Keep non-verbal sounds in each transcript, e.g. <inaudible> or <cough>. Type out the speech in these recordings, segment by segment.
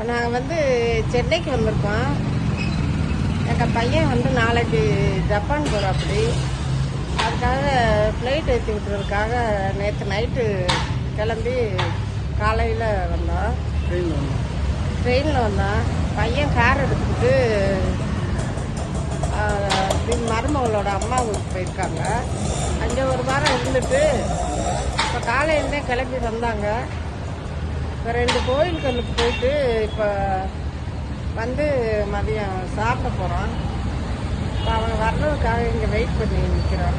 இப்போ நாங்கள் வந்து சென்னைக்கு வந்திருக்கோம். எங்கள் பையன் வந்து நாளைக்கு ஜப்பான் போகிறாப்படி அதுக்காக ஃப்ளைட் ஏற்றி விட்டுறதுக்காக நேற்று நைட்டு கிளம்பி காலையில் வந்தோம். ட்ரெயினில் வந்தோம். ட்ரெயினில் வந்தோம். பையன் கார் எடுத்துக்கிட்டு மருமகளோட அம்மா ஊருக்கு போயிருக்காங்க. அங்கே ஒரு வாரம் இருந்துட்டு இப்போ காலையிலே கிளம்பி வந்தாங்க. ரெண்டு கோயில் கல்லுக்கு போயிட்டு இப்போ வந்து மதியம் சாப்பிட போகிறோம் இப்போ அவங்க வர்றதுக்காக இங்கே வெயிட் பண்ணி நிற்கிறோம்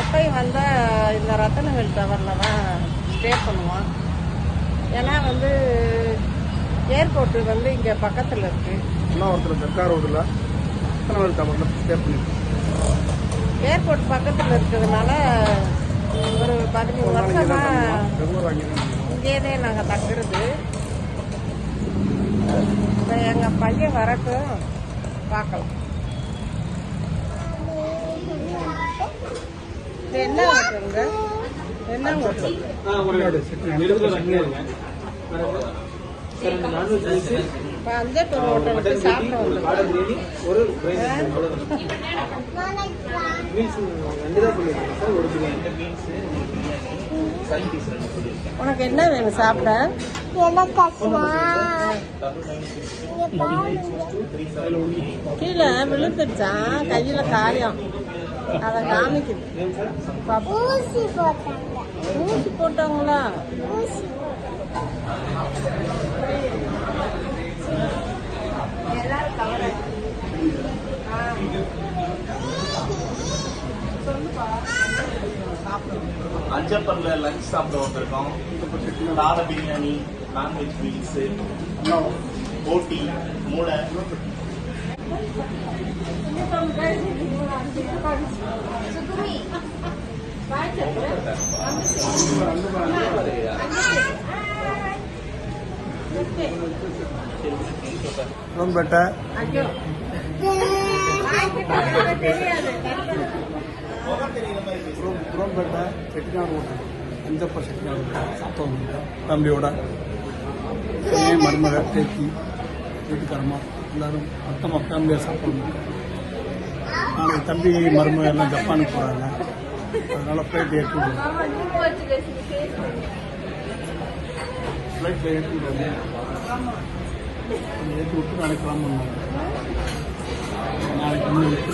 அப்பையும் வந்தால் இந்த ரத்தனவேல் டவரில் தான் ஸ்டே பண்ணுவோம் ஏன்னா வந்து ஏர்போர்ட்டு வந்து இங்கே பக்கத்தில் இருக்குது அண்ணா ஒருத்தர் சர்க்கார் ரோடில் கணவர் டவரில் ஸ்டே பண்ணியிருக்கோம் ஏர்போர்ட் பக்கத்தில் இருக்கிறதுனால ஒரு பதிமூணு வருஷமா இங்கே தான் நாங்கள் தங்குறது. இப்போ எங்கள் பையன் வரட்டும். பார்க்கலாம். என்ன ஹோட்டலுங்க என்ன ஹோட்டல் வந்தோம் ஒரு உனக்கு என்ன வேணும் சாப்பிட? கீழே விழுந்துருச்சான் கையில காயம். அதை காமிக்குது. ஊசி போட்டாங்க. ஊசி போட்டாங்களா அஞ்சப்பர்ல லஞ்ச் சாப்பிட வந்திருக்கோம். தார பிரியாணி நான்வெஜ் மீல்ஸ் போட்டி மூளை. ரோம்பேட்டை ஐயோ தெரியாது ரோம் ரோம்பேட்டை செட்டிநாடு ஹோட்டல் அஞ்சப்பர் செட்டிநாடு ஃபேமிலியோட பையன் மருமக தேக்கி வீட்டுக்காரமா எல்லாரும் மொத்தமாக ஃபேமிலியாக வந்திருக்கோம் நாளைக்கு தம்பி மருமக எல்லாம் ஜப்பானுக்கு போகிறாங்க அதனால் ஃப்ளைட் ஏற்றி விடுவோம் ஃப்ளைட்டில் ஏற்றி விடுவாங்க விட்டு நாளைக்கு கிளம்பணும் நாளைக்கு இன்னும் விட்டு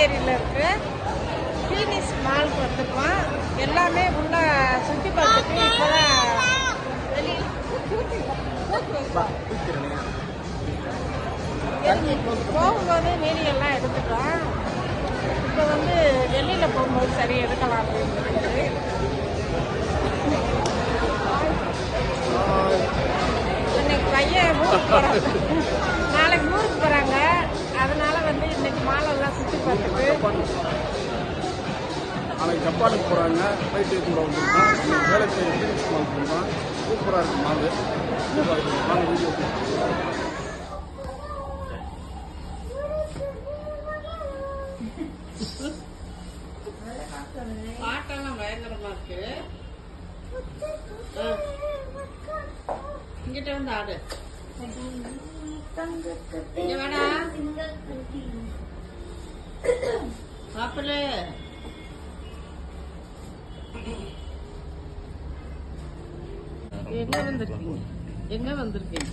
வேளச்சேரியில் இருக்க. ஃபீனிஸ் மாலுக்கு வந்திருக்கோம் எல்லாமே உள்ள சுற்றி பார்த்துட்டு இப்போதான் வெளியில் போகும்போது மீடியெல்லாம் எடுத்துட்டோம் இப்போ வந்து வெளியில் போகும்போது சரி எடுக்கலாம் அப்படின்னு சொல்லிட்டு. இன்னைக்கு பையன் ஜப்பானுக்கு போகிறாங்க ஃப்ளைட் ஏற்றில் வந்துருக்கோம் வேலை செய்ய ஃபீனிக்ஸ் மால் போகிறோம் சூப்பராக இருக்குது மால் மால் வீடியோ <laughs> பாட்டெல்லாம் பயங்கரமா இருக்கு. இங்கிட்ட வந்து ஆடு. இங்க வேணா சாப்பிடு <laughs> எங்க வந்திருக்கீங்க? எங்க வந்திருக்கீங்க?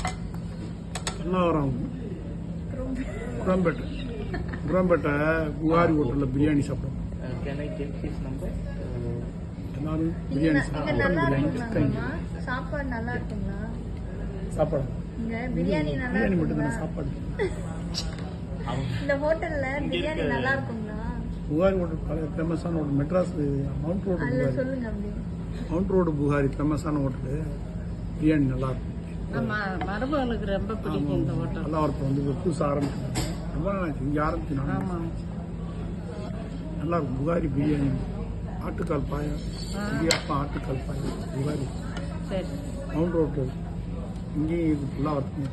குரம்பேட்டை குரம்பேட்டை புகாரி ஹோட்டலில் பிரியாணி சாப்பிடுவோம். எல்லாரும் பிரியாணி பிரியாணி இருக்குங்களா சாப்பாடு நல்லா இருக்குங்களா? சாப்பாடு. இங்க பிரியாணி நல்லா பிரியாணி மட்டும் தானே சாப்பாடு. இந்த ஹோட்டல்ல பிரியாணி நல்லா இருக்குங்களா? புகாரி ஹோட்டல் பழைய ஃபேமஸான hotel Madras mount road Buhari. Mount road Buhari ஃபேமஸான ஹோட்டலு பிரியாணி நல்லா இருக்கும் நம்ம மருமகனுக்கு ரொம்ப பிடிக்கும் இந்த ஹோட்டல் நல்லா இருக்கும். வந்து புதுசாக ரொம்ப ஆச்சு. இங்கே ஆரம்பிச்சு நான் ஆமா. நல்லா இருக்கும் புகாரி பிரியாணி. ஆட்டுக்கால் பாயம் இடியாப்பம் ஆட்டுக்கால் பாயம் புகாரி. சரி. மவுண்ட் ரோட்டில் இங்கேயும் இது ஃபுல்லாக இருக்கும்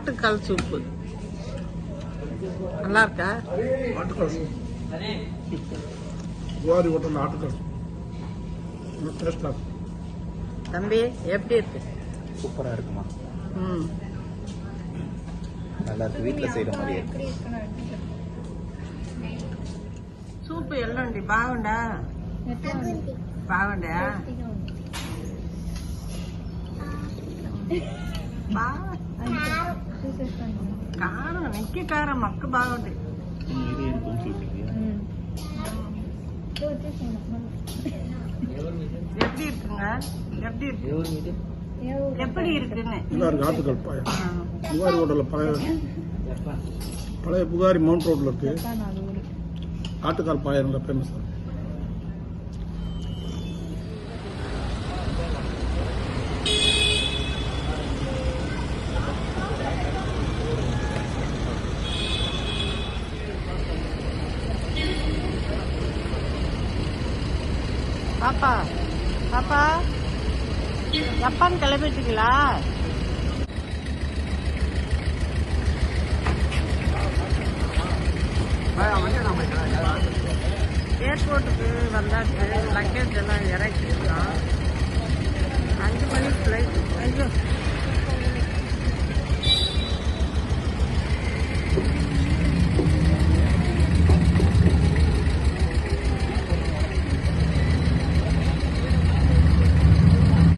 ஆட்டுக்கால் சூப்பு நல்லா இருக்கா ஆட்டுக்கால் சூப் புகாரி ஹோட்டலில் ஆட்டுக்கால் சூப் நல்லா டேஸ்டாக இருக்கும் தம்பி எப்படி இருக்கு சூப்பரா இருக்குமா ம் நல்லா இருக்கு வீட்ல செய்யற மாதிரி இருக்கு எப்படி இருக்குன்னு సూపు ఎల్లండి బాగుండా బాగుండా బాగా కారం నెక్కి కారం మక్క బాగుంది இது ஏன் தூக்கி விட்டீங்க எப்படி இருக்குங்க எப்படி இருக்கு எப்படி இருக்குன்னு நல்லா இருக்கு ஆட்டுக்கால் பாயம் ஆ. புகாரி ஹோட்டலில் பழைய பழைய புகாரி மவுண்ட் ரோட்டில் இருக்கு ஆட்டுக்கால் பாயம் நல்லா ஃபேமஸாக இருக்கு பாப்பா பாப்பா. ஜப்பான் கிளம்பிட்டீங்களா? ஏர்போர்ட்டுக்கு வந்தாச்சு. லக்கேஜ் எல்லாம் இறக்கிருக்கோம் அஞ்சு மணிக்கு ஃப்ளைட் ஐயோ.